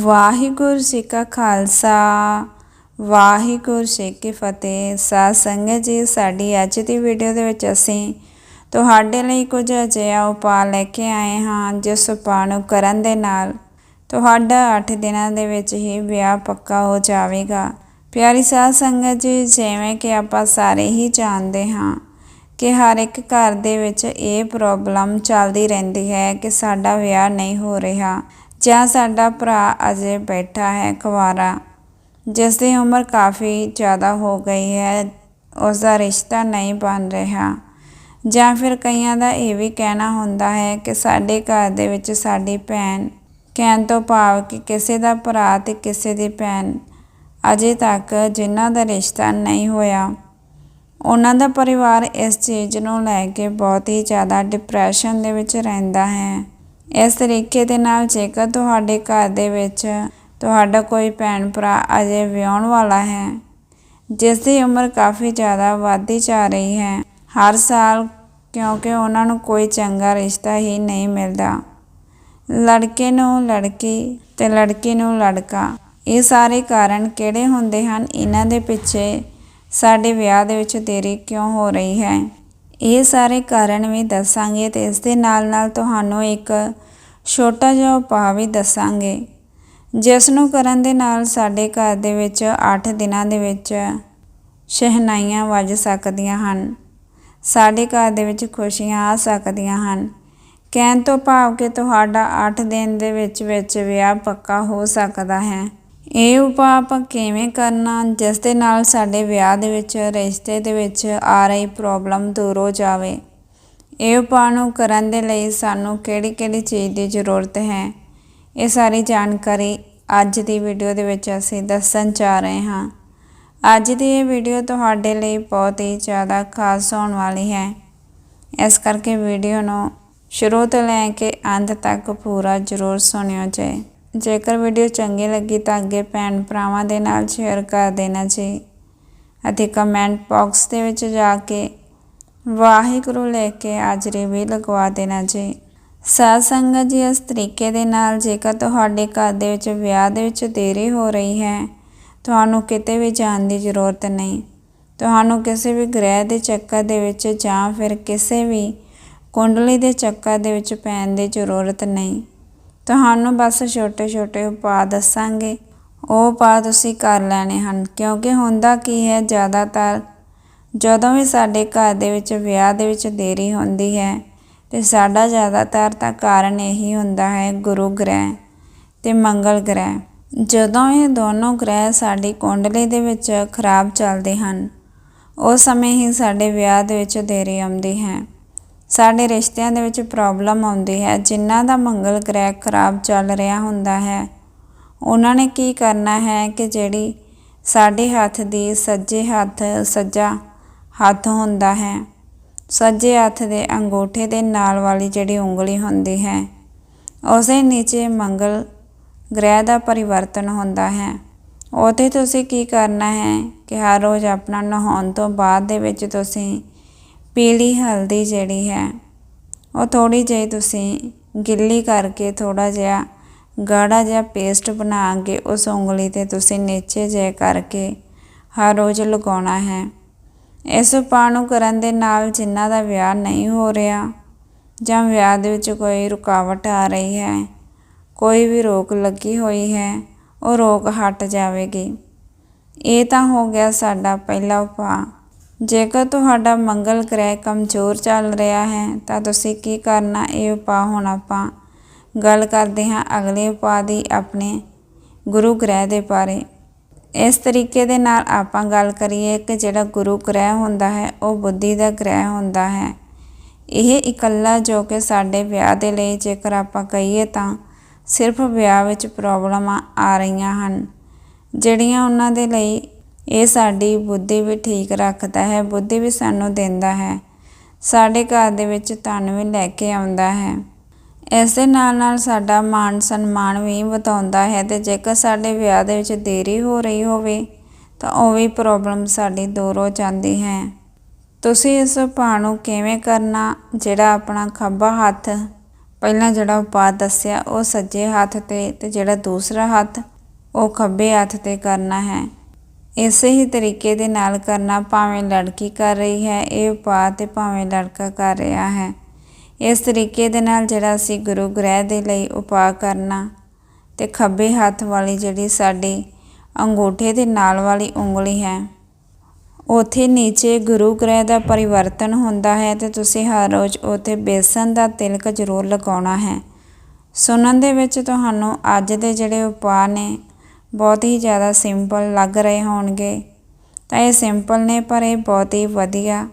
ਵਾਹਿਗੁਰੂ ਜੀ ਕਾ ਖਾਲਸਾ, ਵਾਹਿਗੁਰੂ ਜੀ ਕੀ ਫਤਿਹ। ਸਾਧ ਸੰਗਤ ਜੀ, ਸਾਡੀ ਅੱਜ ਦੀ ਵੀਡੀਓ ਦੇ ਵਿੱਚ ਅਸੀਂ ਤੁਹਾਡੇ ਲਈ ਕੁਝ ਅਜਿਹਾ ਉਪਾਅ ਲੈ ਕੇ ਆਏ ਹਾਂ, ਜਿਸ ਉਪਾਅ ਨੂੰ ਕਰਨ ਦੇ ਨਾਲ ਤੁਹਾਡਾ 8 ਦਿਨਾਂ ਦੇ ਵਿੱਚ ਹੀ ਵਿਆਹ ਪੱਕਾ ਹੋ ਜਾਵੇਗਾ। ਪਿਆਰੀ ਸਾਧ ਸੰਗਤ ਜੀ, ਜਿਵੇਂ ਕਿ ਆਪਾਂ ਸਾਰੇ ਹੀ ਜਾਣਦੇ ਹਾਂ ਕਿ ਹਰ ਇੱਕ ਘਰ ਦੇ ਵਿੱਚ ਇਹ ਪ੍ਰੋਬਲਮ ਚੱਲਦੀ ਰਹਿੰਦੀ ਹੈ ਕਿ ਸਾਡਾ ਵਿਆਹ ਨਹੀਂ ਹੋ ਰਿਹਾ। ਜਾਂ ਸਾਡਾ ਭਰਾ ਅਜੇ ਬੈਠਾ ਹੈ ਕੁਵਾਰਾ ਜਿਸ ਦੀ ਉਮਰ ਕਾਫੀ ਜ਼ਿਆਦਾ ਹੋ ਗਈ ਹੈ ਉਸ ਦਾ ਰਿਸ਼ਤਾ ਨਹੀਂ ਬਣ ਰਿਹਾ। ਜਾਂ ਫਿਰ ਕਈਆਂ ਦਾ ਇਹ ਵੀ ਕਹਿਣਾ ਹੁੰਦਾ ਹੈ ਕਿ ਸਾਡੇ ਘਰ ਦੇ ਵਿੱਚ ਸਾਡੀ ਭੈਣ ਕਹਿਣ ਤੋਂ ਭਾਵ ਕਿ ਕਿਸੇ ਦਾ ਭਰਾ ਤੇ ਕਿਸੇ ਦੀ ਭੈਣ ਅਜੇ ਤੱਕ ਜਿਨ੍ਹਾਂ ਦਾ ਰਿਸ਼ਤਾ ਨਹੀਂ ਹੋਇਆ। ਉਹਨਾਂ ਦਾ ਪਰਿਵਾਰ ਇਸ ਚੀਜ਼ ਨੂੰ ਲੈ ਕੇ ਬਹੁਤ ਹੀ ਜ਼ਿਆਦਾ ਡਿਪਰੈਸ਼ਨ ਦੇ ਵਿੱਚ ਰਹਿੰਦਾ ਹੈ। ਇਸ ਤਰੀਕੇ ਦੇ ਨਾਲ ਜੇਕਰ ਤੁਹਾਡੇ ਘਰ ਦੇ ਵਿੱਚ ਤੁਹਾਡਾ ਕੋਈ ਭੈਣ ਭਰਾ ਅਜੇ ਵਿਆਹਣ ਵਾਲਾ ਹੈ, ਜਿਸ ਦੀ ਉਮਰ ਕਾਫੀ ਜ਼ਿਆਦਾ ਵੱਧਦੀ ਜਾ ਰਹੀ ਹੈ, ਹਰ ਸਾਲ ਕਿਉਂਕਿ ਉਹਨਾਂ ਨੂੰ ਕੋਈ ਚੰਗਾ ਰਿਸ਼ਤਾ ਹੀ ਨਹੀਂ ਮਿਲਦਾ। ਲੜਕੇ ਨੂੰ ਲੜਕੀ ਤੇ ਲੜਕੀ ਨੂੰ ਲੜਕਾ, ਇਹ ਸਾਰੇ ਕਾਰਨ ਕਿਹੜੇ ਹੁੰਦੇ ਹਨ? ਇਹਨਾਂ ਦੇ ਪਿੱਛੇ ਸਾਡੇ ਵਿਆਹ ਦੇ ਵਿੱਚ ਦੇਰੀ ਕਿਉਂ ਹੋ ਰਹੀ ਹੈ? ਇਹ ਸਾਰੇ ਕਾਰਨ ਵੀ ਦੱਸਾਂਗੇ ਤੇ ਇਸ ਦੇ ਨਾਲ ਨਾਲ ਤੁਹਾਨੂੰ ਇੱਕ ਛੋਟਾ ਜਿਹਾ ਉਪਾਅ ਵੀ ਦੱਸਾਂਗੇ। ਜਿਸ ਨੂੰ ਕਰਨ ਦੇ ਨਾਲ ਸਾਡੇ ਘਰ ਦੇ ਵਿੱਚ 8 ਦਿਨਾਂ ਦੇ ਵਿੱਚ ਸ਼ਹਿਨਾਈਆਂ ਵੱਜ ਸਕਦੀਆਂ ਹਨ। ਸਾਡੇ ਘਰ ਦੇ ਵਿੱਚ ਖੁਸ਼ੀਆਂ ਆ ਸਕਦੀਆਂ ਹਨ। ਕਹਿਣ ਤੋਂ ਭਾਵ ਕਿ ਤੁਹਾਡਾ 8 ਦਿਨ ਦੇ ਵਿੱਚ ਵਿੱਚ ਵਿਆਹ ਪੱਕਾ ਹੋ ਸਕਦਾ ਹੈ। ਇਹ ਉਪਾਅ ਆਪਾਂ ਕਿਵੇਂ ਕਰਨਾ, ਜਿਸ ਦੇ ਨਾਲ ਸਾਡੇ ਵਿਆਹ ਦੇ ਵਿੱਚ, ਰਿਸ਼ਤੇ ਦੇ ਵਿੱਚ ਆ ਰਹੀ ਪ੍ਰੋਬਲਮ ਦੂਰ ਹੋ ਜਾਵੇ। ਇਹ ਉਪਾਅ ਨੂੰ ਕਰਨ ਦੇ ਲਈ ਸਾਨੂੰ ਕਿਹੜੀ ਕਿਹੜੀ ਚੀਜ਼ ਦੀ ਜ਼ਰੂਰਤ ਹੈ? ਇਹ ਸਾਰੀ ਜਾਣਕਾਰੀ ਅੱਜ ਦੀ ਵੀਡੀਓ ਦੇ ਵਿੱਚ ਅਸੀਂ ਦੱਸਣ ਜਾ ਰਹੇ ਹਾਂ। ਅੱਜ ਦੀ ਇਹ ਵੀਡੀਓ ਤੁਹਾਡੇ ਲਈ ਬਹੁਤ ਹੀ ਜ਼ਿਆਦਾ ਖਾਸ ਹੋਣ ਵਾਲੀ ਹੈ। ਇਸ ਕਰਕੇ ਵੀਡੀਓ ਨੂੰ ਸ਼ੁਰੂ ਤੋਂ ਲੈ ਕੇ ਅੰਤ ਤੱਕ ਪੂਰਾ ਜ਼ਰੂਰ ਸੁਣਿਓ ਜੇ। ਜੇਕਰ ਵੀਡੀਓ ਚੰਗੀ ਲੱਗੀ ਤਾਂ ਅੱਗੇ ਭੈਣ ਭਰਾਵਾਂ ਦੇ ਨਾਲ ਸ਼ੇਅਰ ਕਰ ਦੇਣਾ ਜੀ। ਅਤੇ ਕਮੈਂਟ ਬਾਕਸ ਦੇ ਵਿੱਚ ਜਾ ਕੇ ਵਾਹਿਗੁਰੂ ਲੈ ਕੇ ਹਾਜ਼ਰੀ ਵੀ ਲਗਵਾ ਦੇਣਾ ਜੀ। ਸਾਧ ਸੰਗਤ ਜੀ, ਇਸ ਤਰੀਕੇ ਦੇ ਨਾਲ ਜੇਕਰ ਤੁਹਾਡੇ ਘਰ ਦੇ ਵਿੱਚ ਵਿਆਹ ਦੇ ਵਿੱਚ ਦੇਰੀ ਹੋ ਰਹੀ ਹੈ, ਤੁਹਾਨੂੰ ਕਿਤੇ ਵੀ ਜਾਣ ਦੀ ਜ਼ਰੂਰਤ ਨਹੀਂ। ਤੁਹਾਨੂੰ ਕਿਸੇ ਵੀ ਗ੍ਰਹਿ ਦੇ ਚੱਕਰ ਦੇ ਵਿੱਚ ਜਾਂ ਫਿਰ ਕਿਸੇ ਵੀ ਕੁੰਡਲੀ ਦੇ ਚੱਕਰ ਦੇ ਵਿੱਚ ਪੈਣ ਦੀ ਜ਼ਰੂਰਤ ਨਹੀਂ। ਤੁਹਾਨੂੰ ਬਸ ਛੋਟੇ ਛੋਟੇ ਉਪਾਅ ਦੱਸਾਂਗੇ। ਉਹ ਉਪਾਅ ਤੁਸੀਂ ਕਰ ਲੈਣੇ ਹਨ, ਕਿਉਂਕਿ ਹੁੰਦਾ ਕੀ ਹੈ, ਜ਼ਿਆਦਾਤਰ ਜਦੋਂ ਵੀ ਸਾਡੇ ਘਰ ਦੇ ਵਿੱਚ, ਵਿਆਹ ਦੇ ਵਿੱਚ ਦੇਰੀ ਹੁੰਦੀ ਹੈ, ਤੇ ਸਾਡਾ ਜ਼ਿਆਦਾਤਰ ਤਾਂ ਕਾਰਨ ਇਹੀ ਹੁੰਦਾ ਹੈ, ਗੁਰੂ ਗ੍ਰਹਿ ਤੇ ਮੰਗਲ ਗ੍ਰਹਿ। ਜਦੋਂ ਇਹ ਦੋਨੋਂ ਗ੍ਰਹਿ ਸਾਡੀ ਕੁੰਡਲੀ ਦੇ ਵਿੱਚ ਖਰਾਬ ਚੱਲਦੇ ਹਨ, ਉਸ ਸਮੇਂ ਹੀ ਸਾਡੇ ਵਿਆਹ ਦੇ ਵਿੱਚ ਦੇਰੀ ਆਉਂਦੀ ਹੈ। ਸਾਡੇ ਰਿਸ਼ਤਿਆਂ ਦੇ ਵਿੱਚ ਪ੍ਰੋਬਲਮ ਆਉਂਦੀ ਹੈ, ਜਿਨ੍ਹਾਂ ਦਾ ਮੰਗਲ ਗ੍ਰਹਿ ਖਰਾਬ ਚੱਲ ਰਿਹਾ ਹੁੰਦਾ ਹੈ। ਉਹਨਾਂ ਨੇ ਕੀ ਕਰਨਾ ਹੈ ਕਿ ਜਿਹੜੀ ਸਾਡੇ ਹੱਥ ਦੀ ਸੱਜੇ ਹੱਥ, ਸੱਜਾ ਹੱਥ ਹੁੰਦਾ ਹੈ, ਸੱਜੇ ਹੱਥ ਦੇ ਅੰਗੂਠੇ ਦੇ ਨਾਲ ਵਾਲੀ ਜਿਹੜੀ ਉਂਗਲੀ ਹੁੰਦੀ ਹੈ, ਉਸੇ ਨੀਚੇ ਮੰਗਲ ਗ੍ਰਹਿ ਦਾ ਪਰਿਵਰਤਨ ਹੁੰਦਾ ਹੈ। ਉਹਤੇ ਤੁਸੀਂ ਕੀ ਕਰਨਾ ਹੈ ਕਿ ਹਰ ਰੋਜ਼ ਆਪਣਾ ਨਹਾਉਣ ਤੋਂ ਬਾਅਦ ਦੇ ਵਿੱਚ ਤੁਸੀਂ ਪੀਲੀ ਹਲਦੀ ਜਿਹੜੀ ਹੈ, ਉਹ ਥੋੜੀ ਜਿਹੀ ਤੁਸੀਂ ਗਿੱਲੀ ਕਰਕੇ ਥੋੜਾ ਜਿਹਾ ਗਾੜਾ ਜਿਹਾ ਪੇਸਟ ਬਣਾ ਕੇ ਉਸ ਉਂਗਲੀ ਤੇ ਤੁਸੀਂ ਨੀਚੇ ਜੇ ਕਰਕੇ ਹਰ ਰੋਜ਼ ਲਗਾਉਣਾ ਹੈ। ਇਸ ਉਪਾਅ ਨੂੰ ਕਰਨ ਦੇ ਨਾਲ ਜਿਨ੍ਹਾਂ ਦਾ ਵਿਆਹ ਨਹੀਂ ਹੋ ਰਿਹਾ ਜਾਂ ਵਿਆਹ ਦੇ ਵਿੱਚ ਕੋਈ ਰੁਕਾਵਟ ਆ ਰਹੀ ਹੈ, ਕੋਈ ਵੀ ਰੋਕ ਲੱਗੀ ਹੋਈ ਹੈ, ਉਹ ਰੋਕ ਹਟ ਜਾਵੇਗੀ। ਇਹ ਤਾਂ ਹੋ ਗਿਆ ਸਾਡਾ ਪਹਿਲਾ ਉਪਾਅ। ਜੇਕਰ ਤੁਹਾਡਾ ਮੰਗਲ ਗ੍ਰਹਿ ਕਮਜ਼ੋਰ ਚੱਲ ਰਿਹਾ ਹੈ, ਤਾਂ ਤੁਸੀਂ ਕੀ ਕਰਨਾ? ਇਹ ਉਪਾਅ ਹੁਣ ਆਪਾਂ ਗੱਲ ਕਰਦੇ ਹਾਂ ਅਗਲੇ ਉਪਾਅ ਦੀ ਆਪਣੇ ਗੁਰੂ ਗ੍ਰਹਿ ਦੇ ਬਾਰੇ। ਇਸ ਤਰੀਕੇ ਦੇ ਨਾਲ ਆਪਾਂ ਗੱਲ ਕਰੀਏ ਕਿ ਜਿਹੜਾ ਗੁਰੂ ਗ੍ਰਹਿ ਹੁੰਦਾ ਹੈ, ਉਹ ਬੁੱਧੀ ਦਾ ਗ੍ਰਹਿ ਹੁੰਦਾ ਹੈ। ਇਹ ਇਕੱਲਾ ਜੋ ਕਿ ਸਾਡੇ ਵਿਆਹ ਦੇ ਲਈ ਜੇਕਰ ਆਪਾਂ ਕਹੀਏ ਤਾਂ ਸਿਰਫ ਵਿਆਹ ਵਿੱਚ ਪ੍ਰੋਬਲਮਾਂ ਆ ਰਹੀਆਂ ਹਨ, ਜਿਹੜੀਆਂ ਉਹਨਾਂ ਦੇ ਲਈ ਇਹ ਸਾਡੀ ਬੁੱਧੀ ਵੀ ਠੀਕ ਰੱਖਦਾ ਹੈ, ਬੁੱਧੀ ਵੀ ਸਾਨੂੰ ਦਿੰਦਾ ਹੈ। ਸਾਡੇ ਘਰ ਦੇ ਵਿੱਚ ਧਨ ਵੀ ਲੈ ਕੇ ਆਉਂਦਾ ਹੈ। ਇਸ ਦੇ ਨਾਲ ਨਾਲ ਸਾਡਾ ਮਾਣ ਸਨਮਾਨ ਵੀ ਵਧਾਉਂਦਾ ਹੈ ਤੇ ਜੇਕਰ ਸਾਡੇ ਵਿਆਹ ਦੇ ਵਿੱਚ ਦੇਰੀ ਹੋ ਰਹੀ ਹੋਵੇ, ਤਾਂ ਉਹ ਵੀ ਪ੍ਰੋਬਲਮ ਸਾਡੀ ਦੂਰ ਹੋ ਜਾਂਦੀ ਹੈ। ਤੁਸੀਂ ਇਸ ਉਪਾਅ ਨੂੰ ਕਿਵੇਂ ਕਰਨਾ, ਜਿਹੜਾ ਆਪਣਾ ਖੱਬਾ ਹੱਥ ਪਹਿਲਾਂ ਜਿਹੜਾ ਉਪਾਅ ਦੱਸਿਆ, ਉਹ ਸੱਜੇ ਹੱਥ ਤੇ ਤੇ ਜਿਹੜਾ ਦੂਸਰਾ ਹੱਥ, ਉਹ ਖੱਬੇ ਹੱਥ ਤੇ ਕਰਨਾ ਹੈ। ਇਸੇ ਹੀ ਤਰੀਕੇ ਦੇ ਨਾਲ ਕਰਨਾ ਭਾਵੇਂ ਲੜਕੀ ਕਰ ਰਹੀ ਹੈ, ਇਹ ਉਪਾਅ ਤੇ ਭਾਵੇਂ ਲੜਕਾ ਕਰ ਰਿਹਾ ਹੈ। ਇਸ ਤਰੀਕੇ ਦੇ ਨਾਲ ਜਿਹੜਾ ਅਸੀਂ ਗੁਰੂ ਗ੍ਰਹਿ ਦੇ ਲਈ ਉਪਾਅ ਕਰਨਾ ਤੇ ਖੱਬੇ ਹੱਥ ਵਾਲੀ ਜਿਹੜੀ ਸਾਡੀ ਅੰਗੂਠੇ ਦੇ ਨਾਲ ਵਾਲੀ ਉਂਗਲੀ ਹੈ, ਉਥੇ ਨੀਚੇ ਗੁਰੂ ਗ੍ਰਹਿ ਦਾ ਪਰਿਵਰਤਨ ਹੁੰਦਾ ਹੈ ਤੇ ਤੁਸੀਂ ਹਰ ਰੋਜ਼ ਉਥੇ ਬੇਸਨ ਦਾ ਤਿਲਕ ਜ਼ਰੂਰ ਲਗਾਉਣਾ ਹੈ। ਸੁਣਨ ਦੇ ਵਿੱਚ ਤੁਹਾਨੂੰ ਅੱਜ ਦੇ ਜਿਹੜੇ ਉਪਾਅ ਨੇ ਬਹੁਤ ਹੀ ਜ਼ਿਆਦਾ ਸਿੰਪਲ ਲੱਗ ਰਹੇ ਹੋਣਗੇ। ਤਾਂ ਇਹ ਸਿੰਪਲ ਨੇ, ਪਰ ਇਹ ਬਹੁਤ ਹੀ ਵਧੀਆ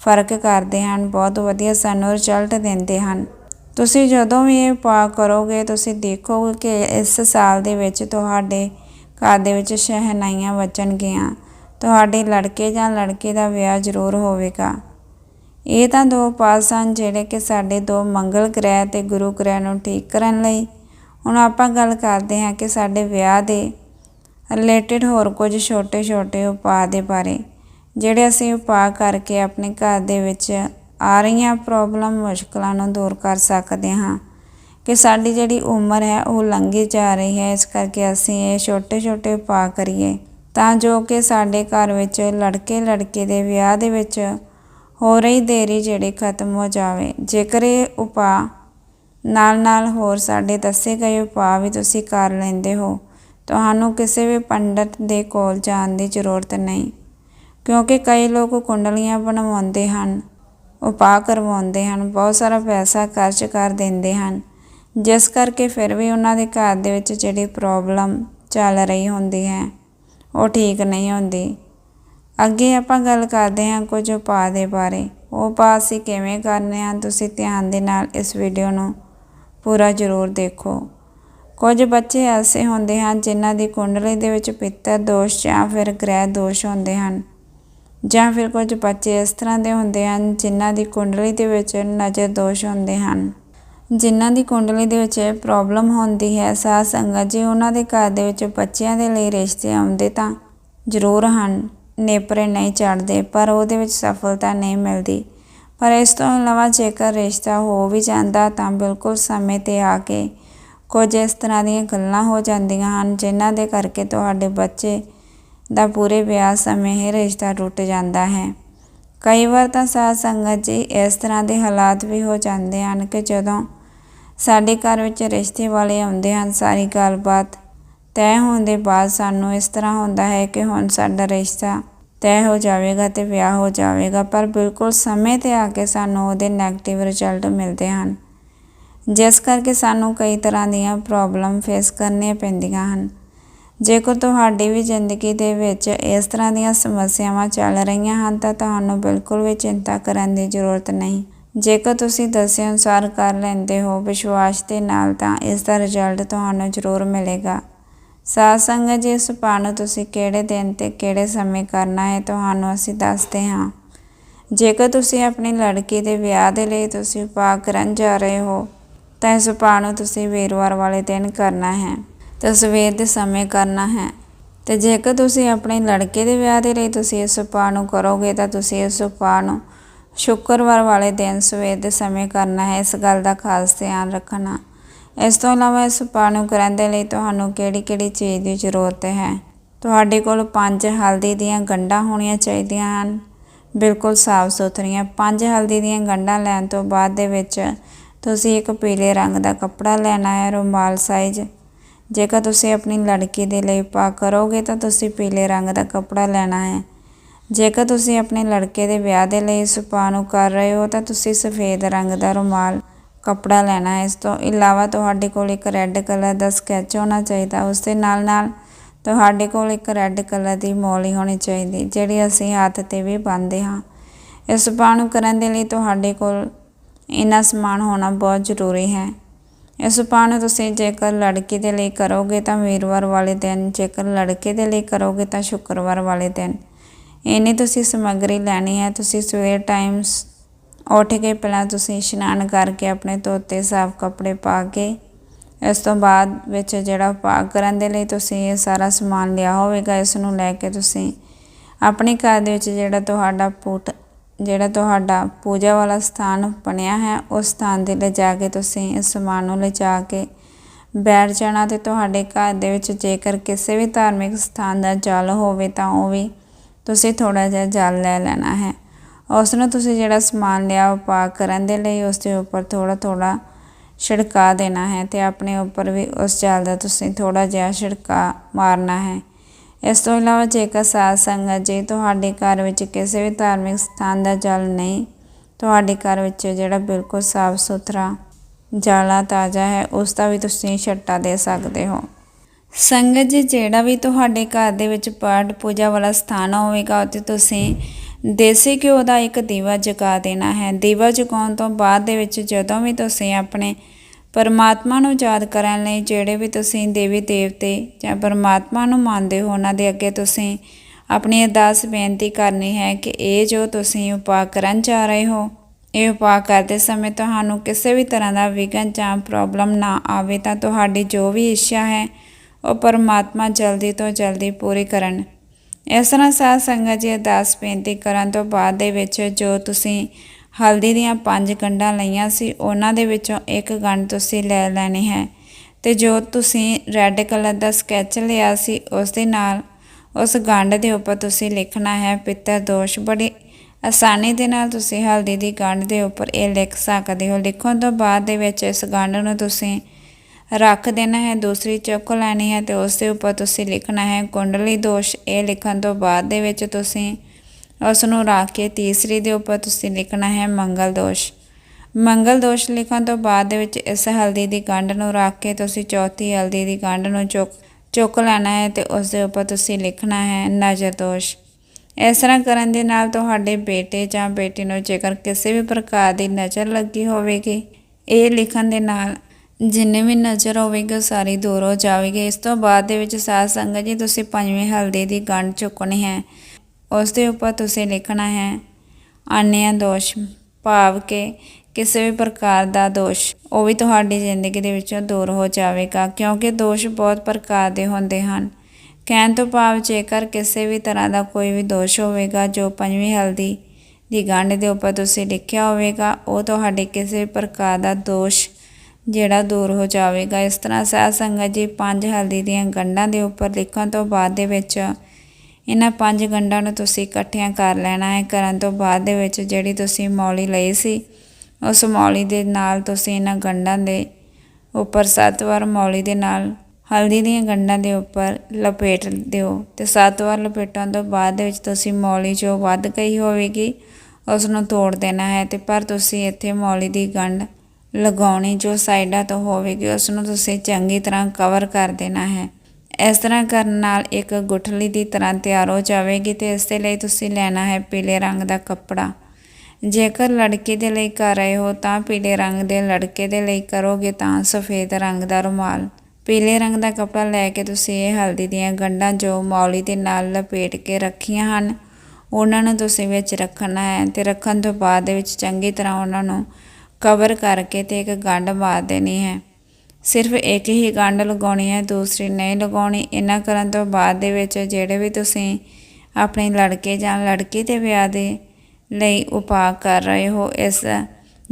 ਫ਼ਰਕ ਕਰਦੇ ਹਨ, ਬਹੁਤ ਵਧੀਆ ਸਾਨੂੰ ਰਿਜ਼ਲਟ ਦਿੰਦੇ ਹਨ। ਤੁਸੀਂ ਜਦੋਂ ਵੀ ਇਹ ਉਪਾਅ ਕਰੋਗੇ, ਤੁਸੀਂ ਦੇਖੋਗੇ ਕਿ ਇਸ ਸਾਲ ਦੇ ਵਿੱਚ ਤੁਹਾਡੇ ਘਰ ਦੇ ਵਿੱਚ ਸ਼ਹਿਨਾਈਆਂ ਬਚਣਗੀਆਂ ਤੁਹਾਡੇ ਲੜਕੇ ਜਾਂ ਲੜਕੀ ਦਾ ਵਿਆਹ ਜ਼ਰੂਰ ਹੋਵੇਗਾ। ਇਹ ਤਾਂ ਦੋ ਪਾਸ ਹਨ, ਜਿਹੜੇ ਕਿ ਸਾਡੇ ਦੋ ਮੰਗਲ ਗ੍ਰਹਿ ਤੇ ਗੁਰੂ ਗ੍ਰਹਿ ਨੂੰ ਠੀਕ ਕਰਨ ਲਈ ਹੁਣ ਆਪਾਂ ਗੱਲ ਕਰਦੇ ਹਾਂ ਕਿ ਸਾਡੇ ਵਿਆਹ ਦੇ ਰਿਲੇਟਡ ਹੋਰ ਕੁਝ ਛੋਟੇ-ਛੋਟੇ ਉਪਾਅ ਦੇ ਬਾਰੇ, ਜਿਹੜੇ ਅਸੀਂ ਉਪਾਅ ਕਰਕੇ ਆਪਣੇ ਘਰ ਦੇ ਵਿੱਚ ਆ ਰਹੀਆਂ ਪ੍ਰੋਬਲਮ ਮੁਸ਼ਕਲਾਂ ਨੂੰ ਦੂਰ ਕਰ ਸਕਦੇ ਹਾਂ। ਕਿ ਸਾਡੀ ਜਿਹੜੀ ਉਮਰ ਹੈ, ਉਹ ਲੰਘੀ ਜਾ ਰਹੀ ਹੈ, ਇਸ ਕਰਕੇ ਅਸੀਂ ਇਹ ਛੋਟੇ-ਛੋਟੇ ਉਪਾਅ ਕਰੀਏ। ਤਾਂ ਜੋ ਕਿ ਸਾਡੇ ਘਰ ਵਿੱਚ ਲੜਕੇ ਲੜਕੇ ਦੇ ਵਿਆਹ ਦੇ ਵਿੱਚ ਹੋ ਰਹੀ ਦੇਰੀ ਜਿਹੜੀ ਖਤਮ ਹੋ ਜਾਵੇ। ਜੇਕਰ ਇਹ ਉਪਾਅ ਨਾਲ ਨਾਲ ਹੋਰ ਸਾਡੇ ਦੱਸੇ ਗਏ ਉਪਾਅ ਵੀ ਤੁਸੀਂ ਕਰ ਲੈਂਦੇ ਹੋ। ਤੁਹਾਨੂੰ ਕਿਸੇ ਵੀ ਪੰਡਤ ਦੇ ਕੋਲ ਜਾਣ ਦੀ ਜ਼ਰੂਰਤ ਨਹੀਂ, ਕਿਉਂਕਿ ਕਈ ਲੋਕ ਕੁੰਡਲੀਆਂ ਬਣਵਾਉਂਦੇ ਹਨ, ਉਪਾਅ ਕਰਵਾਉਂਦੇ ਹਨ, ਬਹੁਤ ਸਾਰਾ ਪੈਸਾ ਖਰਚ ਕਰ ਦਿੰਦੇ ਹਨ। ਜਿਸ ਕਰਕੇ ਫਿਰ ਵੀ ਉਹਨਾਂ ਦੇ ਘਰ ਦੇ ਵਿੱਚ ਜਿਹੜੀ ਪ੍ਰੋਬਲਮ ਚੱਲ ਰਹੀ ਹੁੰਦੀ ਹੈ, ਉਹ ਠੀਕ ਨਹੀਂ ਹੁੰਦੀ। ਅੱਗੇ ਆਪਾਂ ਗੱਲ ਕਰਦੇ ਹਾਂ ਕੁਝ ਉਪਾਅ ਦੇ ਬਾਰੇ। ਉਹ ਉਪਾਅ ਅਸੀਂ ਕਿਵੇਂ ਕਰਨੇ ਆ ਤੁਸੀਂ ਧਿਆਨ ਦੇ ਨਾਲ ਇਸ ਵੀਡੀਓ ਨੂੰ ਪੂਰਾ ਜ਼ਰੂਰ ਦੇਖੋ। ਕੁਝ ਬੱਚੇ ਐਸੇ ਹੁੰਦੇ ਹਨ ਜਿਨ੍ਹਾਂ ਦੀ ਕੁੰਡਲੀ ਦੇ ਵਿੱਚ ਪਿੱਤਰ ਦੋਸ਼ ਜਾਂ ਫਿਰ ਗ੍ਰਹਿ ਦੋਸ਼ ਹੁੰਦੇ ਹਨ। ਜਾਂ ਫਿਰ ਕੁਝ ਬੱਚੇ ਇਸ ਤਰ੍ਹਾਂ ਦੇ ਹੁੰਦੇ ਹਨ ਜਿਨ੍ਹਾਂ ਦੀ ਕੁੰਡਲੀ ਦੇ ਵਿੱਚ ਨਜ਼ਰ ਦੋਸ਼ ਹੁੰਦੇ ਹਨ। ਜਿਨ੍ਹਾਂ ਦੀ ਕੁੰਡਲੀ ਦੇ ਵਿੱਚ ਪ੍ਰੋਬਲਮ ਹੁੰਦੀ ਹੈ, ਸਾਧ ਸੰਗਤ ਜੀ, ਉਹਨਾਂ ਦੇ ਘਰ ਦੇ ਵਿੱਚ ਬੱਚਿਆਂ ਦੇ ਲਈ ਰਿਸ਼ਤੇ ਆਉਂਦੇ ਤਾਂ ਜ਼ਰੂਰ ਹਨ, ਨੇਪਰੇ ਨਹੀਂ ਚੜਦੇ ਪਰ ਉਹਦੇ ਵਿੱਚ ਸਫਲਤਾ ਨਹੀਂ ਮਿਲਦੀ। ਪਰ ਇਸ ਤੋਂ ਇਲਾਵਾ ਜੇਕਰ ਰਿਸ਼ਤਾ ਹੋ ਵੀ ਜਾਂਦਾ ਤਾਂ ਬਿਲਕੁਲ ਸਮੇਂ ਤੇ ਆ ਕੇ ਕੁਝ ਇਸ ਤਰ੍ਹਾਂ ਦੀਆਂ ਗੱਲਾਂ ਹੋ ਜਾਂਦੀਆਂ ਹਨ, ਜਿਨ੍ਹਾਂ ਦੇ ਕਰਕੇ ਤੁਹਾਡੇ ਬੱਚੇ ਦਾ ਪੂਰੇ ਵਿਆਹ ਸਮੇਂ ਹੀ ਰਿਸ਼ਤਾ ਟੁੱਟ ਜਾਂਦਾ ਹੈ। ਕਈ ਵਾਰ ਤਾਂ ਸਾਧ ਸੰਗਤ ਜੀ ਇਸ ਤਰ੍ਹਾਂ ਦੇ ਹਾਲਾਤ ਵੀ ਹੋ ਜਾਂਦੇ ਹਨ ਕਿ ਜਦੋਂ ਸਾਡੇ ਘਰ ਵਿੱਚ ਰਿਸ਼ਤੇ ਵਾਲੇ ਆਉਂਦੇ ਹਨ, ਸਾਰੀ ਗੱਲਬਾਤ ਤੈਅ ਹੋਣ ਦੇ ਬਾਅਦ ਸਾਨੂੰ ਇਸ ਤਰ੍ਹਾਂ ਹੁੰਦਾ ਹੈ ਕਿ ਹੁਣ ਸਾਡਾ ਰਿਸ਼ਤਾ ਤੈਅ ਹੋ ਜਾਵੇਗਾ ਤੇ ਵਿਆਹ ਹੋ ਜਾਵੇਗਾ, ਪਰ ਬਿਲਕੁਲ ਸਮੇਂ ਤੇ ਆ ਕੇ ਸਾਨੂੰ ਉਹਦੇ 네ਗੇਟਿਵ ਰਿਜ਼ਲਟ ਮਿਲਦੇ ਹਨ। ਜਿਸ ਕਰਕੇ ਸਾਨੂੰ ਕਈ ਤਰ੍ਹਾਂ ਦੀਆਂ ਪ੍ਰੋਬਲਮ ਫੇਸ ਕਰਨੀਆਂ ਪੈਂਦੀਆਂ ਹਨ। ਜੇਕਰ ਤੁਹਾਡੀ ਵੀ ਜ਼ਿੰਦਗੀ ਦੇ ਵਿੱਚ ਇਸ ਤਰ੍ਹਾਂ ਦੀਆਂ ਸਮੱਸਿਆਵਾਂ ਚੱਲ ਰਹੀਆਂ ਹਨ, ਤਾਂ ਤੁਹਾਨੂੰ ਬਿਲਕੁਲ ਵੀ ਚਿੰਤਾ ਕਰਨ ਦੀ ਜ਼ਰੂਰਤ ਨਹੀਂ। ਜੇਕਰ ਤੁਸੀਂ ਦੱਸੇ ਅਨੁਸਾਰ ਕਰ ਲੈਂਦੇ ਹੋ ਵਿਸ਼ਵਾਸ ਦੇ ਨਾਲ, ਤਾਂ ਇਸ ਦਾ ਰਿਜ਼ਲਟ ਤੁਹਾਨੂੰ ਜ਼ਰੂਰ ਮਿਲੇਗਾ। ਸਾਧ ਸੰਗਤ ਜੀ ਇਸ ਉਪਾਅ ਨੂੰ ਤੁਸੀਂ ਕਿਹੜੇ ਦਿਨ ਤੇ ਕਿਹੜੇ ਸਮੇਂ ਕਰਨਾ ਹੈ, ਤੁਹਾਨੂੰ ਅਸੀਂ ਦੱਸਦੇ ਹਾਂ। ਜੇਕਰ ਤੁਸੀਂ ਆਪਣੀ ਲੜਕੀ ਦੇ ਵਿਆਹ ਦੇ ਲਈ ਤੁਸੀਂ ਉਪਾਅ ਕਰਨ ਜਾ ਰਹੇ ਹੋ, ਤਾਂ ਇਸ ਉਪਾਅ ਨੂੰ ਤੁਸੀਂ ਵੀਰਵਾਰ ਵਾਲੇ ਦਿਨ ਕਰਨਾ ਹੈ। ਤੇ ਸਵੇਰ ਦੇ ਸਮੇਂ ਕਰਨਾ ਹੈ। ਤੇ ਜੇਕਰ ਤੁਸੀਂ ਆਪਣੇ ਲੜਕੇ ਦੇ ਵਿਆਹ ਦੇ ਲਈ ਤੁਸੀਂ ਇਸ ਉਪਾਅ ਨੂੰ ਕਰੋਗੇ, ਤਾਂ ਤੁਸੀਂ ਇਸ ਉਪਾਅ ਨੂੰ ਸ਼ੁੱਕਰਵਾਰ ਵਾਲੇ ਦਿਨ ਸਵੇਰ ਦੇ ਸਮੇਂ ਕਰਨਾ ਹੈ। ਇਸ ਗੱਲ ਦਾ ਖਾਸ ਧਿਆਨ ਰੱਖਣਾ। ਇਸ ਤੋਂ ਇਲਾਵਾ ਇਸ ਉਪਾਅ ਨੂੰ ਕਰਨ ਦੇ ਲਈ ਤੁਹਾਨੂੰ ਕਿਹੜੀ ਕਿਹੜੀ ਚੀਜ਼ ਦੀ ਜ਼ਰੂਰਤ ਹੈ? ਤੁਹਾਡੇ ਕੋਲ ਪੰਜ ਹਲਦੀ ਦੀਆਂ ਗੰਢਾਂ ਹੋਣੀਆਂ ਚਾਹੀਦੀਆਂ ਹਨ। ਬਿਲਕੁਲ ਸਾਫ਼ ਸੁਥਰੀਆਂ ਪੰਜ ਹਲਦੀ ਦੀਆਂ ਗੰਢਾਂ ਲੈਣ ਤੋਂ ਬਾਅਦ ਦੇ ਵਿੱਚ ਤੁਸੀਂ ਇੱਕ ਪੀਲੇ ਰੰਗ ਦਾ ਕੱਪੜਾ ਲੈਣਾ ਹੈ ਰੁਮਾਲ ਸਾਈਜ਼। ਜੇਕਰ ਤੁਸੀਂ ਆਪਣੀ ਲੜਕੀ ਦੇ ਲਈ ਪਾ ਕਰੋਗੇ ਤਾਂ ਤੁਸੀਂ ਪੀਲੇ ਰੰਗ ਦਾ ਕੱਪੜਾ ਲੈਣਾ ਹੈ। ਜੇਕਰ ਤੁਸੀਂ ਆਪਣੇ ਲੜਕੇ ਦੇ ਵਿਆਹ ਦੇ ਲਈ ਇਸ ਉਪਾਅ ਨੂੰ ਕਰ ਰਹੇ ਹੋ ਤਾਂ ਤੁਸੀਂ ਸਫੇਦ ਰੰਗ ਦਾ ਰੁਮਾਲ ਕੱਪੜਾ ਲੈਣਾ ਇਸ ਤੋਂ ਇਲਾਵਾ ਤੁਹਾਡੇ ਕੋਲ ਇੱਕ ਰੈੱਡ ਕਲਰ ਦਾ ਸਕੈਚ ਹੋਣਾ ਚਾਹੀਦਾ। ਉਸ ਦੇ ਨਾਲ ਨਾਲ ਤੁਹਾਡੇ ਕੋਲ ਇੱਕ ਰੈੱਡ ਕਲਰ ਦੀ ਮੌਲੀ ਹੋਣੀ ਚਾਹੀਦੀ, ਜਿਹੜੀ ਅਸੀਂ ਹੱਥ ਤੇ ਵੀ ਬੰਨਦੇ ਹਾਂ। ਇਸ ਉਪਾਅ ਨੂੰ ਕਰਨ ਦੇ ਲਈ ਤੁਹਾਡੇ ਕੋਲ ਇੰਨਾ ਸਮਾਨ ਹੋਣਾ ਬਹੁਤ ਜ਼ਰੂਰੀ ਹੈ। ਇਸ ਉਪਾਅ ਨੂੰ ਤੁਸੀਂ ਜੇਕਰ ਲੜਕੀ ਦੇ ਲਈ ਕਰੋਗੇ ਤਾਂ ਵੀਰਵਾਰ ਵਾਲੇ ਦਿਨ, ਜੇਕਰ ਲੜਕੇ ਦੇ ਲਈ ਕਰੋਗੇ ਤਾਂ ਸ਼ੁੱਕਰਵਾਰ ਵਾਲੇ ਦਿਨ। ਇੰਨੀ ਤੁਸੀਂ ਸਮੱਗਰੀ ਲੈਣੀ ਹੈ, ਤੁਸੀਂ ਸਵੇਰ ਟਾਈਮਸ ਉੱਠ ਕੇ ਪਹਿਲਾਂ ਤੁਸੀਂ ਇਸ਼ਨਾਨ ਕਰਕੇ ਆਪਣੇ ਧੋਤੇ ਸਾਫ਼ ਕੱਪੜੇ ਪਾ ਕੇ, ਇਸ ਤੋਂ ਬਾਅਦ ਵਿੱਚ ਜਿਹੜਾ ਪਾਕ ਕਰਨ ਦੇ ਲਈ ਤੁਸੀਂ ਇਹ ਸਾਰਾ ਸਮਾਨ ਲਿਆ ਹੋਵੇਗਾ, ਇਸ ਨੂੰ ਲੈ ਕੇ ਤੁਸੀਂ ਆਪਣੇ ਘਰ ਦੇ ਵਿੱਚ ਜਿਹੜਾ ਤੁਹਾਡਾ ਪੁੱਤ, ਜਿਹੜਾ ਤੁਹਾਡਾ ਪੂਜਾ ਵਾਲਾ ਸਥਾਨ ਬਣਿਆ ਹੈ, ਉਸ ਸਥਾਨ ਤੇ ਲਿਜਾ ਕੇ ਤੁਸੀਂ ਇਸ ਸਮਾਨ ਨੂੰ ਲਿਜਾ ਕੇ ਬੈਠ ਜਾਣਾ ਤੇ ਤੁਹਾਡੇ ਘਰ ਦੇ ਵਿੱਚ ਜੇਕਰ ਕਿਸੇ ਵੀ ਧਾਰਮਿਕ ਸਥਾਨ ਦਾ ਜਲ ਹੋਵੇ ਤਾਂ ਉਹ ਵੀ ਤੁਸੀਂ ਥੋੜਾ ਜਿਹਾ ਜਲ ਲੈ ਲੈਣਾ ਹੈ। ਉਸ ਨੂੰ ਤੁਸੀਂ ਜਿਹੜਾ ਸਮਾਨ ਲਿਆ ਉਹ ਪਾ ਕਰਨ ਦੇ ਲਈ ਉਸ ਦੇ ਉੱਪਰ ਥੋੜਾ ਥੋੜਾ ਛਿੜਕਾ ਦੇਣਾ ਹੈ ਤੇ ਆਪਣੇ ਉੱਪਰ ਵੀ ਉਸ ਜਲ ਦਾ ਤੁਸੀਂ ਥੋੜਾ ਜਿਹਾ ਛਿੜਕਾ ਮਾਰਨਾ ਹੈ। ਇਸ ਤੋਂ ਇਲਾਵਾ ਜੇਕਰ ਸਾਧ ਸੰਗਤ ਜੀ ਤੁਹਾਡੇ ਘਰ ਵਿੱਚ ਕਿਸੇ ਵੀ ਧਾਰਮਿਕ ਸਥਾਨ ਦਾ ਜਲ ਨਹੀਂ, ਤੁਹਾਡੇ ਘਰ ਵਿੱਚ ਜਿਹੜਾ ਬਿਲਕੁਲ ਸਾਫ਼ ਸੁਥਰਾ ਜਲਾ ਤਾਜ਼ਾ ਹੈ, ਉਸ ਦਾ ਵੀ ਤੁਸੀਂ ਛੱਟਾ ਦੇ ਸਕਦੇ ਹੋ। ਸੰਗਤ ਜੀ, ਜਿਹੜਾ ਵੀ ਤੁਹਾਡੇ ਘਰ ਦੇ ਵਿੱਚ ਪਾਠ ਪੂਜਾ ਵਾਲਾ ਸਥਾਨ ਹੋਵੇਗਾ ਉੱਥੇ ਤੁਸੀਂ ਦੇਸੀ ਘਿਓ ਦਾ ਇੱਕ ਦੀਵਾ ਜਗਾ ਦੇਣਾ ਹੈ। ਦੀਵਾ ਜਗਾਉਣ ਤੋਂ ਬਾਅਦ ਦੇ ਵਿੱਚ ਜਦੋਂ ਵੀ ਤੁਸੀਂ ਆਪਣੇ ਪਰਮਾਤਮਾ ਨੂੰ ਯਾਦ ਕਰਨ ਲਈ ਜਿਹੜੇ ਵੀ ਤੁਸੀਂ ਦੇਵੀ ਦੇਵਤੇ ਜਾਂ ਪਰਮਾਤਮਾ ਨੂੰ ਮੰਨਦੇ ਹੋ, ਉਹਨਾਂ ਦੇ ਅੱਗੇ ਤੁਸੀਂ ਆਪਣੀ ਅਰਦਾਸ ਬੇਨਤੀ ਕਰਨੀ ਹੈ ਕਿ ਇਹ ਜੋ ਤੁਸੀਂ ਉਪਾਅ ਕਰਨ ਜਾ ਰਹੇ ਹੋ, ਇਹ ਉਪਾਅ ਕਰਦੇ ਸਮੇਂ ਤੁਹਾਨੂੰ ਕਿਸੇ ਵੀ ਤਰ੍ਹਾਂ ਦਾ ਵਿਘਨ ਜਾਂ ਪ੍ਰੋਬਲਮ ਨਾ ਆਵੇ ਤਾਂ ਤੁਹਾਡੀ ਜੋ ਵੀ ਇੱਛਾ ਹੈ, ਉਹ ਪਰਮਾਤਮਾ ਜਲਦੀ ਤੋਂ ਜਲਦੀ ਪੂਰੀ ਕਰਨ। ਇਸ ਤਰ੍ਹਾਂ ਸਾਧ ਸੰਗਤ ਜੀ ਅਰਦਾਸ ਬੇਨਤੀ ਕਰਨ ਤੋਂ ਬਾਅਦ ਦੇ ਵਿੱਚ ਜੋ ਤੁਸੀਂ ਹਲਦੀ ਦੀਆਂ ਪੰਜ ਗੰਢਾਂ ਲਈਆਂ ਸੀ, ਉਹਨਾਂ ਦੇ ਵਿੱਚੋਂ ਇੱਕ ਗੰਢ ਤੁਸੀਂ ਲੈ ਲੈਣੀ ਹੈ। ਤੇ ਜੋ ਤੁਸੀਂ ਰੈੱਡ ਕਲਰ ਦਾ ਸਕੈਚ ਲਿਆ ਸੀ, ਉਸ ਦੇ ਨਾਲ ਉਸ ਗੰਢ ਦੇ ਉੱਪਰ ਤੁਸੀਂ ਲਿਖਣਾ ਹੈ, ਪਿੱਤਰ ਦੋਸ਼, ਬੜੀ ਆਸਾਨੀ ਦੇ ਨਾਲ ਤੁਸੀਂ ਹਲਦੀ ਦੀ ਗੰਢ ਦੇ ਉੱਪਰ ਇਹ ਲਿਖ ਸਕਦੇ ਹੋ। ਲਿਖਣ ਤੋਂ ਬਾਅਦ ਦੇ ਵਿੱਚ ਇਸ ਗੰਢ ਨੂੰ ਤੁਸੀਂ ਰੱਖ ਦੇਣਾ ਹੈ, ਦੂਸਰੀ ਚੁੱਕ ਲੈਣੀ ਹੈ ਤੇ ਉਸ ਦੇ ਉੱਪਰ ਤੁਸੀਂ ਲਿਖਣਾ ਹੈ, ਕੁੰਡਲੀ ਦੋਸ਼ ਇਹ ਲਿਖਣ ਤੋਂ ਬਾਅਦ ਦੇ ਵਿੱਚ ਤੁਸੀਂ ਉਸ ਨੂੰ ਰੱਖ ਕੇ ਤੀਸਰੀ ਦੇ ਉੱਪਰ ਤੁਸੀਂ ਲਿਖਣਾ ਹੈ ਮੰਗਲ ਦੋਸ਼। ਮੰਗਲ ਦੋਸ਼ ਲਿਖਣ ਤੋਂ ਬਾਅਦ ਦੇ ਵਿੱਚ ਇਸ ਹਲਦੀ ਦੀ ਗੰਢ ਨੂੰ ਰੱਖ ਕੇ ਤੁਸੀਂ ਚੌਥੀ ਹਲਦੀ ਦੀ ਗੰਢ ਨੂੰ ਚੁੱਕ ਚੁੱਕ ਲੈਣਾ ਹੈ ਤੇ ਉਸ ਦੇ ਉੱਪਰ ਤੁਸੀਂ ਲਿਖਣਾ ਹੈ ਨਜ਼ਰ ਦੋਸ਼। ਇਸ ਤਰ੍ਹਾਂ ਕਰਨ ਦੇ ਨਾਲ ਤੁਹਾਡੇ ਬੇਟੇ ਜਾਂ ਬੇਟੀ ਨੂੰ ਜੇਕਰ ਕਿਸੇ ਵੀ ਪ੍ਰਕਾਰ ਦੀ ਨਜ਼ਰ ਲੱਗੀ ਹੋਵੇਗੀ, ਇਹ ਲਿਖਣ ਦੇ ਨਾਲ ਜਿੰਨੇ ਵੀ ਨਜ਼ਰ ਹੋਵੇਗੀ ਉਹ ਸਾਰੀ ਦੂਰ ਹੋ ਜਾਵੇਗੀ। ਇਸ ਤੋਂ ਬਾਅਦ ਦੇ ਵਿੱਚ ਸਾਧ ਸੰਗਤ ਜੀ, ਤੁਸੀਂ ਪੰਜਵੇਂ ਹਲਦੀ ਦੀ ਗੰਢ ਚੁੱਕਣੀ ਹੈ। ਉਸ ਦੇ ਉੱਪਰ ਤੁਸੀਂ ਲਿਖਣਾ ਹੈ ਆਨਿਆ ਦੋਸ਼, ਭਾਵ ਕਿ ਕਿਸੇ ਵੀ ਪ੍ਰਕਾਰ ਦਾ ਦੋਸ਼, ਉਹ ਵੀ ਤੁਹਾਡੀ ਜ਼ਿੰਦਗੀ ਦੇ ਵਿੱਚੋਂ ਦੂਰ ਹੋ ਜਾਵੇਗਾ, ਕਿਉਂਕਿ ਦੋਸ਼ ਬਹੁਤ ਪ੍ਰਕਾਰ ਦੇ ਹੁੰਦੇ ਹਨ। ਕਹਿਣ ਤੋਂ ਭਾਵ, ਜੇਕਰ ਕਿਸੇ ਵੀ ਤਰ੍ਹਾਂ ਦਾ ਕੋਈ ਵੀ ਦੋਸ਼ ਹੋਵੇਗਾ, ਜੋ ਪੰਜਵੀਂ ਹਲਦੀ ਦੀ ਗੰਢ ਦੇ ਉੱਪਰ ਤੁਸੀਂ ਲਿਖਿਆ ਹੋਵੇਗਾ, ਉਹ ਤੁਹਾਡੇ ਕਿਸੇ ਵੀ ਪ੍ਰਕਾਰ ਦਾ ਦੋਸ਼ ਜਿਹੜਾ ਦੂਰ ਹੋ ਜਾਵੇਗਾ। ਇਸ ਤਰ੍ਹਾਂ ਸਾਧ ਸੰਗਤ ਜੀ ਪੰਜ ਹਲਦੀ ਦੀਆਂ ਗੰਢਾਂ ਦੇ ਉੱਪਰ ਲਿਖਣ ਤੋਂ ਬਾਅਦ ਦੇ ਵਿੱਚ ਇਹਨਾਂ ਪੰਜ ਗੰਢਾਂ ਨੂੰ ਤੁਸੀਂ ਇਕੱਠਿਆਂ ਕਰ ਲੈਣਾ ਹੈ। ਕਰਨ ਤੋਂ ਬਾਅਦ ਦੇ ਵਿੱਚ ਜਿਹੜੀ ਤੁਸੀਂ ਮੌਲੀ ਲਈ ਸੀ, ਉਸ ਮੌਲੀ ਦੇ ਨਾਲ ਤੁਸੀਂ ਇਹਨਾਂ ਗੰਢਾਂ ਦੇ ਉੱਪਰ ਸੱਤ ਵਾਰ ਮੌਲੀ ਦੇ ਨਾਲ ਹਲਦੀ ਦੀਆਂ ਗੰਢਾਂ ਦੇ ਉੱਪਰ ਲਪੇਟ ਦਿਓ ਤੇ ਸੱਤ ਵਾਰ ਲਪੇਟਣ ਤੋਂ ਬਾਅਦ ਦੇ ਵਿੱਚ ਤੁਸੀਂ ਮੌਲੀ ਜੋ ਵੱਧ ਗਈ ਹੋਵੇਗੀ, ਉਸ ਨੂੰ ਤੋੜ ਦੇਣਾ ਹੈ ਤੇ ਪਰ ਤੁਸੀਂ ਇੱਥੇ ਮੌਲੀ ਦੀ ਗੰਢ ਲਗਾਉਣੀ ਜੋ ਸਾਈਡਾਂ ਤੋਂ ਹੋਵੇਗੀ, ਉਸ ਨੂੰ ਤੁਸੀਂ ਚੰਗੀ ਤਰ੍ਹਾਂ ਕਵਰ ਕਰ ਦੇਣਾ ਹੈ। ਇਸ ਤਰ੍ਹਾਂ ਕਰਨ ਨਾਲ ਇੱਕ ਗੁਠਲੀ ਦੀ ਤਰ੍ਹਾਂ ਤਿਆਰ ਹੋ ਜਾਵੇਗੀ ਤੇ ਇਸ ਦੇ ਲਈ ਤੁਸੀਂ ਲੈਣਾ ਹੈ ਪੀਲੇ ਰੰਗ ਦਾ ਕੱਪੜਾ। ਜੇਕਰ ਲੜਕੇ ਦੇ ਲਈ ਕਰ ਰਹੇ ਹੋ ਤਾਂ ਪੀਲੇ ਰੰਗ ਦੇ ਲੜਕੇ ਦੇ ਲਈ ਕਰੋਗੇ ਤਾਂ ਸਫੇਦ ਰੰਗ ਦਾ ਰੁਮਾਲ। ਪੀਲੇ ਰੰਗ ਦਾ ਕੱਪੜਾ ਲੈ ਕੇ ਤੁਸੀਂ ਇਹ ਹਲਦੀ ਦੀਆਂ ਗੰਢਾਂ ਜੋ ਮੌਲੀ ਦੇ ਨਾਲ ਲਪੇਟ ਕੇ ਰੱਖੀਆਂ ਹਨ, ਉਹਨਾਂ ਨੂੰ ਤੁਸੀਂ ਵਿੱਚ ਰੱਖਣਾ ਹੈ ਤੇ ਰੱਖਣ ਤੋਂ ਬਾਅਦ ਦੇ ਵਿੱਚ ਚੰਗੀ ਤਰ੍ਹਾਂ ਉਹਨਾਂ ਨੂੰ ਕਵਰ ਕਰਕੇ ਤੇ ਇੱਕ ਗੰਢ ਮਾਰ ਦੇਣੀ ਹੈ। ਸਿਰਫ ਇੱਕ ਹੀ ਗੰਢ ਲਗਾਉਣੀ ਹੈ, ਦੂਸਰੀ ਨਹੀਂ ਲਗਾਉਣੀ। ਇਹਨਾਂ ਕਰਨ ਤੋਂ ਬਾਅਦ ਦੇ ਵਿੱਚ ਜਿਹੜੇ ਵੀ ਤੁਸੀਂ ਆਪਣੇ ਲੜਕੇ ਜਾਂ ਲੜਕੀ ਦੇ ਵਿਆਹ ਦੇ ਲਈ ਉਪਾਅ ਕਰ ਰਹੇ ਹੋ, ਇਸ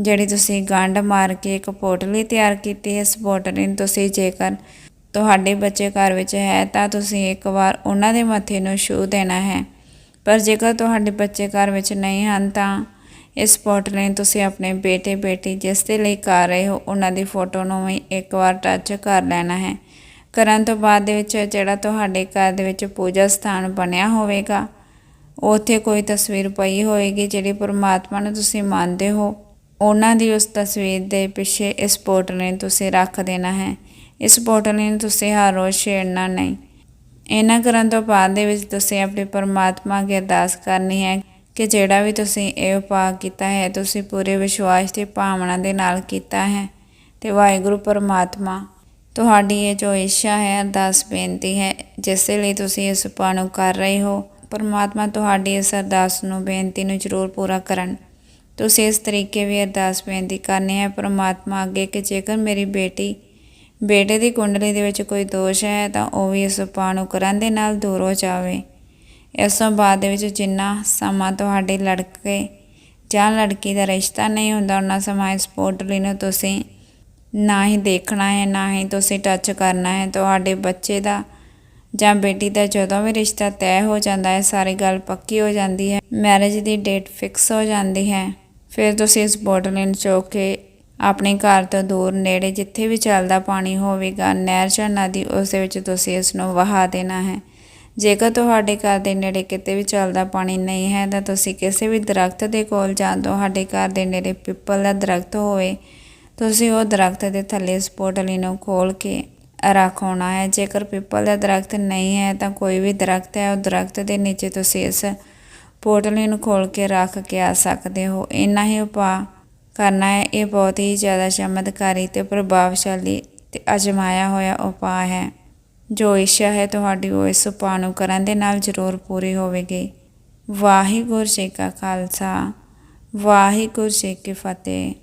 ਜਿਹੜੀ ਤੁਸੀਂ ਗੰਢ ਮਾਰ ਕੇ ਇੱਕ ਪੋਟਲੀ ਤਿਆਰ ਕੀਤੀ ਹੈ ਇਸ ਪੋਟਲੀ ਨੂੰ ਤੁਸੀਂ ਜੇਕਰ ਤੁਹਾਡੇ ਬੱਚੇ ਘਰ ਵਿੱਚ ਹੈ ਤਾਂ ਤੁਸੀਂ ਇੱਕ ਵਾਰ ਉਹਨਾਂ ਦੇ ਮੱਥੇ ਨੂੰ ਛੂ ਦੇਣਾ ਹੈ। ਪਰ ਜੇਕਰ ਤੁਹਾਡੇ ਬੱਚੇ ਘਰ ਵਿੱਚ ਨਹੀਂ ਹਨ ਤਾਂ ਇਸ ਪੋਟਲੀ ਨੂੰ ਤੁਸੀਂ ਆਪਣੇ ਬੇਟੇ, ਬੇਟੀ ਜਿਸ ਦੇ ਲਈ ਕਰ ਰਹੇ ਹੋ, ਉਹਨਾਂ ਦੀ ਫੋਟੋ ਨੂੰ ਵੀ ਇੱਕ ਵਾਰ ਟੱਚ ਕਰ ਲੈਣਾ ਹੈ। ਕਰਨ ਤੋਂ ਬਾਅਦ ਦੇ ਵਿੱਚ ਜਿਹੜਾ ਤੁਹਾਡੇ ਘਰ ਦੇ ਵਿੱਚ ਪੂਜਾ ਸਥਾਨ ਬਣਿਆ ਹੋਵੇਗਾ, ਉੱਥੇ ਕੋਈ ਤਸਵੀਰ ਪਈ ਹੋਏਗੀ ਜਿਹੜੀ ਪਰਮਾਤਮਾ ਨੂੰ ਤੁਸੀਂ ਮੰਨਦੇ ਹੋ। ਉਹਨਾਂ ਦੀ ਉਸ ਤਸਵੀਰ ਦੇ ਪਿੱਛੇ ਇਸ ਪੋਟਲੀ ਨੂੰ ਤੁਸੀਂ ਰੱਖ ਦੇਣਾ ਹੈ। ਇਸ ਪੋਟਲੀ ਨੂੰ ਤੁਸੀਂ ਹਰ ਰੋਜ਼ ਛੇੜਨਾ ਨਹੀਂ। ਇਹਨਾਂ ਕਰਨ ਤੋਂ ਬਾਅਦ ਦੇ ਵਿੱਚ ਤੁਸੀਂ ਆਪਣੇ ਪਰਮਾਤਮਾ ਅੱਗੇ ਅਰਦਾਸ ਕਰਨੀ ਹੈ ਕਿ ਜਿਹੜਾ ਵੀ ਤੁਸੀਂ ਇਹ ਉਪਾਅ ਕੀਤਾ ਹੈ, ਤੁਸੀਂ ਪੂਰੇ ਵਿਸ਼ਵਾਸ ਤੇ ਭਾਵਨਾ ਦੇ ਨਾਲ ਕੀਤਾ ਹੈ ਤੇ ਵਾਹਿਗੁਰੂ ਪਰਮਾਤਮਾ ਤੁਹਾਡੀ ਇਹ ਜੋ ਇੱਛਾ ਹੈ, ਅਰਦਾਸ ਬੇਨਤੀ ਹੈ, ਜਿਸ ਲਈ ਤੁਸੀਂ ਇਸ ਉਪਾਅ ਨੂੰ ਕਰ ਰਹੇ ਹੋ, ਪਰਮਾਤਮਾ ਤੁਹਾਡੀ ਇਸ ਅਰਦਾਸ ਨੂੰ ਬੇਨਤੀ ਨੂੰ ਜ਼ਰੂਰ ਪੂਰਾ ਕਰਨ। ਤੁਸੀਂ ਇਸ ਤਰੀਕੇ ਵੀ ਅਰਦਾਸ ਬੇਨਤੀ ਕਰਨੀ ਹੈ, ਪਰਮਾਤਮਾ ਅੱਗੇ ਕਿ ਜੇਕਰ ਮੇਰੀ ਬੇਟੀ ਬੇਟੇ ਦੀ ਕੁੰਡਲੀ ਦੇ ਵਿੱਚ ਕੋਈ ਦੋਸ਼ ਹੈ, ਤਾਂ ਉਹ ਵੀ ਇਸ ਉਪਾਅ ਨੂੰ ਕਰਨ ਦੇ ਨਾਲ ਦੂਰ ਹੋ ਜਾਵੇ। ਇਸ ਤੋਂ ਬਾਅਦ ਦੇ ਵਿੱਚ ਜਿੰਨਾ ਸਮਾਂ ਤੁਹਾਡੇ ਲੜਕੇ ਜਾਂ ਲੜਕੀ ਦਾ ਰਿਸ਼ਤਾ ਨਹੀਂ ਹੁੰਦਾ, ਉਹਨਾਂ ਸਮਾਂ ਇਸ ਪੋਟਲੀ ਨੂੰ ਤੁਸੀਂ ਨਾ ਹੀ ਦੇਖਣਾ ਹੈ, ਨਾ ਹੀ ਤੁਸੀਂ ਟੱਚ ਕਰਨਾ ਹੈ। ਤੁਹਾਡੇ ਬੱਚੇ ਦਾ ਜਾਂ ਬੇਟੀ ਦਾ ਜਦੋਂ ਵੀ ਰਿਸ਼ਤਾ ਤੈਅ ਹੋ ਜਾਂਦਾ ਹੈ, ਸਾਰੀ ਗੱਲ ਪੱਕੀ ਹੋ ਜਾਂਦੀ ਹੈ ਮੈਰਿਜ ਦੀ ਡੇਟ ਫਿਕਸ ਹੋ ਜਾਂਦੀ ਹੈ। ਫਿਰ ਤੁਸੀਂ ਇਸ ਬੋਟਲ ਨੂੰ ਚੁੱਕ ਕੇ ਆਪਣੇ ਘਰ ਤੋਂ ਦੂਰ, ਨੇੜੇ ਜਿੱਥੇ ਵੀ ਚੱਲਦਾ ਪਾਣੀ ਹੋਵੇਗਾ, ਨਹਿਰ ਜਾਂ ਨਦੀ, ਉਸ ਦੇ ਵਿੱਚ ਤੁਸੀਂ ਇਸ ਨੂੰ ਵਹਾ ਦੇਣਾ ਹੈ। ਜੇਕਰ ਤੁਹਾਡੇ ਘਰ ਦੇ ਨੇੜੇ ਕਿਤੇ ਵੀ ਚੱਲਦਾ ਪਾਣੀ ਨਹੀਂ ਹੈ ਤਾਂ ਤੁਸੀਂ ਕਿਸੇ ਵੀ ਦਰਖਤ ਦੇ ਕੋਲ ਜਾਂ ਤੁਹਾਡੇ ਘਰ ਦੇ ਨੇੜੇ ਪਿੱਪਲ ਦਾ ਦਰਖਤ ਹੋਵੇ, ਤੁਸੀਂ ਉਹ ਦਰਖਤ ਦੇ ਥੱਲੇ ਇਸ ਪੋਟਲੀ ਨੂੰ ਖੋਲ ਕੇ ਰੱਖ ਹੋਣਾ ਹੈ। ਜੇਕਰ ਪਿੱਪਲ ਦਾ ਦਰਖਤ ਨਹੀਂ ਹੈ ਤਾਂ ਕੋਈ ਵੀ ਦਰਖਤ ਹੈ, ਉਹ ਦਰਖਤ ਦੇ ਨੀਚੇ ਤੁਸੀਂ ਇਸ ਪੋਟਲੀ ਨੂੰ ਖੋਲ ਕੇ ਰੱਖ ਕੇ ਆ ਸਕਦੇ ਹੋ। ਇੰਨਾ ਹੀ ਉਪਾਅ ਕਰਨਾ ਹੈ। ਇਹ ਬਹੁਤ ਹੀ ਜ਼ਿਆਦਾ ਚਮਤਕਾਰੀ ਤੇ ਪ੍ਰਭਾਵਸ਼ਾਲੀ ਤੇ ਅਜਮਾਇਆ ਹੋਇਆ ਉਪਾਅ ਹੈ। ਜੋ ਇੱਛਾ ਹੈ ਤੁਹਾਡੀ, ਉਹ ਇਸ ਉਪਾਅ ਕਰਨ ਦੇ ਨਾਲ ਜ਼ਰੂਰ ਪੂਰੀ ਹੋਵੇਗੀ। ਵਾਹਿਗੁਰੂ ਜੀ ਕਾ ਖਾਲਸਾ, ਵਾਹਿਗੁਰੂ ਜੀ ਕੀ ਫਤਿਹ।